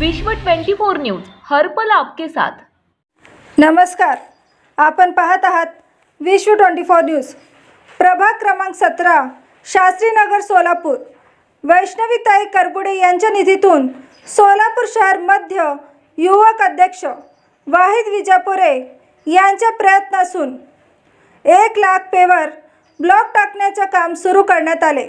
विश्व 24 न्यूज हर्पल आपके साथ. नमस्कार. आपण पाहत आहात विश्व ट्वेंटी फोर न्यूज. प्रभाग क्रमांक सतरा शास्त्रीनगर सोलापूर. वैष्णवीताई करबुडे यांच्या निधीतून सोलापूर शहर मध्य युवक अध्यक्ष वाहिद विजापुरे यांच्या प्रयत्नातून एक लाख पेवर ब्लॉक टाकण्याचे काम सुरू करण्यात आले.